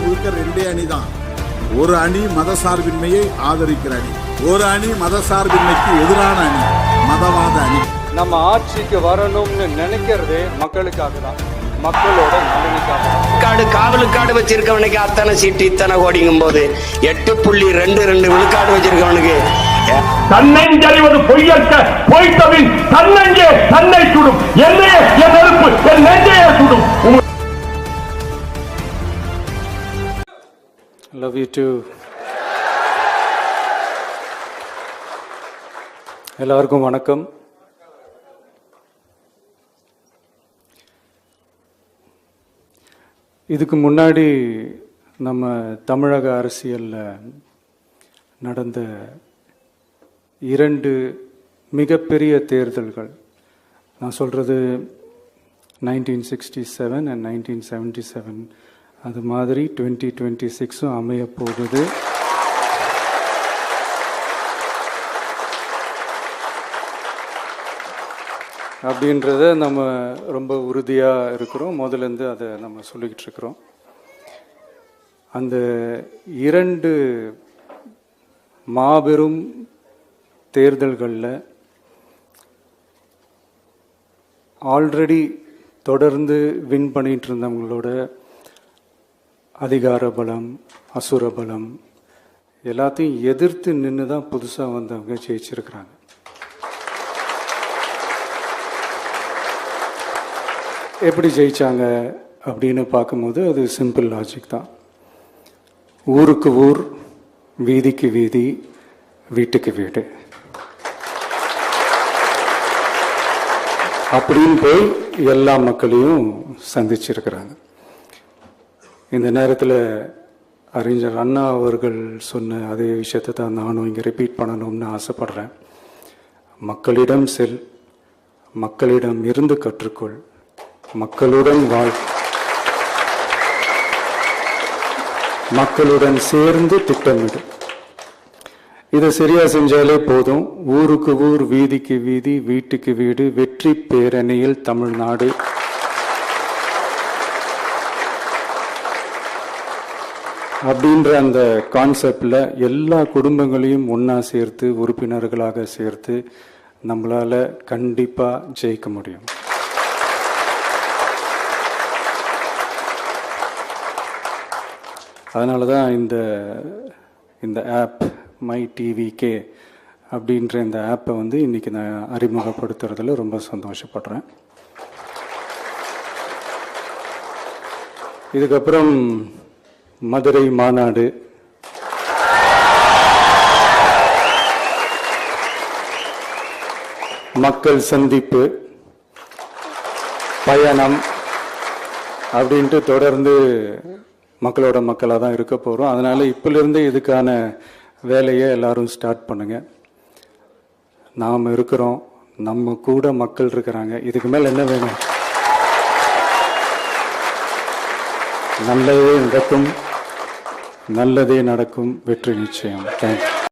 முழுக்க ரெண்டே அணி தான் ஒரு அணி மதசார்பின்மையை ஆதரிக்கிற அணி. ஒரு அணி மதசார்பின்மைக்கு எதிரான அணி மதவாத அணி. நம்ம ஆட்சிக்கு வரணும்னு நினைக்கிறதே மக்களுக்காக தான் மக்களோட நலனுக்காக தான் விழுக்காடு காவலுக்காடு வச்சிருக்கவனுக்கு அத்தனை சீட்டு இத்தனை கோடிங்கும் போது எட்டு புள்ளி ரெண்டு ரெண்டு விழுக்காடு வச்சிருக்கவனுக்கு தன்னெஞ்சறிவது பொய்யற்க பொய்த்தவின் தன்னெஞ்சே தன்னை சுடும். என்னையே என் நெருப்பு என் லவ் யூ டூ எல்லாருக்கும் வணக்கம். இதுக்கு முன்னாடி நம்ம தமிழக அரசியலில் நடந்த இரண்டு மிகப்பெரிய தேர்தல்கள். நான் சொல்கிறது nineteen sixty seven and nineteen seventy seven அது மாதிரி டுவெண்ட்டி டுவெண்ட்டி சிக்ஸும் அமைய போகுது அப்படின்றத நம்ம ரொம்ப உறுதியாக இருக்கிறோம். முதலேருந்து அதை நம்ம சொல்லிக்கிட்டு இருக்கிறோம். அந்த இரண்டு மாபெரும் தேர்தல்களில் ஆல்ரெடி தொடர்ந்து வின் பண்ணிகிட்டு இருந்தவங்களோட அதிகார பலம் அசுர பலம் எல்லாத்தையும் எதிர்த்து நின்று தான் புதுசாக வந்தவங்க ஜெயிச்சிருக்கிறாங்க. எப்படி ஜெயிச்சாங்க அப்படின்னு பார்க்கும்போது அது சிம்பிள் லாஜிக் தான். ஊருக்கு ஊர் வீதிக்கு வீதி வீட்டுக்கு வீடு. அப்படின்னு போய் எல்லா மக்களையும் சந்திச்சிருக்கிறாங்க. இந்த நேரத்தில் அறிஞர் அண்ணா அவர்கள் சொன்ன அதே விஷயத்தை தான் நானும் இங்கே ரிப்பீட் பண்ணணும்னு ஆசைப்படுறேன். மக்களிடம் செல் மக்களிடம் இருந்து கற்றுக்கொள் மக்களுடன் வாழ். மக்களுடன் சேர்ந்து திட்டமிடு. இதை சரியா செஞ்சாலே போதும். ஊருக்கு ஊர் வீதிக்கு வீதி வீட்டுக்கு வீடு வெற்றி பேரணியில் தமிழ்நாடு. அப்படின்ற அந்த கான்செப்டில் எல்லா குடும்பங்களையும் ஒன்றா சேர்த்து உறுப்பினர்களாக சேர்த்து நம்மளால் கண்டிப்பாக ஜெயிக்க முடியும். அதனால தான் இந்த இந்த ஆப் மை டிவிகே அப்படின்ற இந்த ஆப்பை வந்து இன்றைக்கி நான் அறிமுகப்படுத்துறதுல ரொம்ப சந்தோஷப்படுறேன். இதுக்கப்புறம் மதுரை மாநாடு. மக்கள் சந்திப்பு பயணம் அப்படின்ட்டு தொடர்ந்து மக்களோட மக்களாக தான் இருக்க போகிறோம் அதனால் இப்போலேருந்து இதுக்கான வேலையை எல்லாரும் ஸ்டார்ட் பண்ணுங்கள் நாம் இருக்கிறோம். நம்ம கூட மக்கள் இருக்கிறாங்க. இதுக்கு மேலே என்ன வேணும்? நல்லதே நடக்கும். நல்லதே நடக்கும் வெற்றி நிச்சயம். தேங்க்யூ